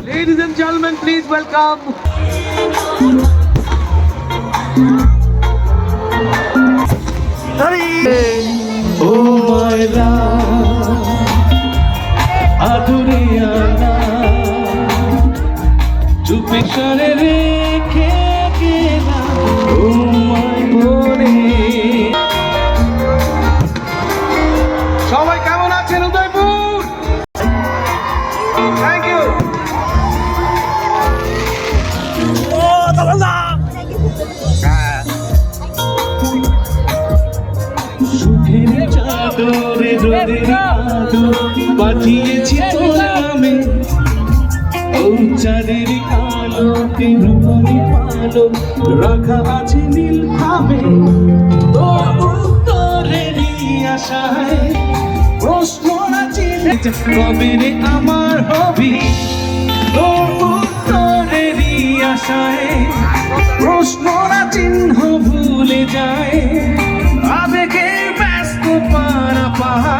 ladies and gentlemen, please welcome. ও মাই মনে সবাই কেমন আছেন উদয়পুর থ্যাংক ইউ সুখের চাদরে রোদের আদর পাঠিয়েছি তোর ও চাঁদের আলোকে রূপরি পালো রাখা আছে নীল ভাবে। ও উত্তরেরই আশায় প্রশ্ন আছে কবে রে আমার হবি? ও উত্তরেরই আশায় প্রশ্ন চিহ্ন ভুলে যায়। Mahā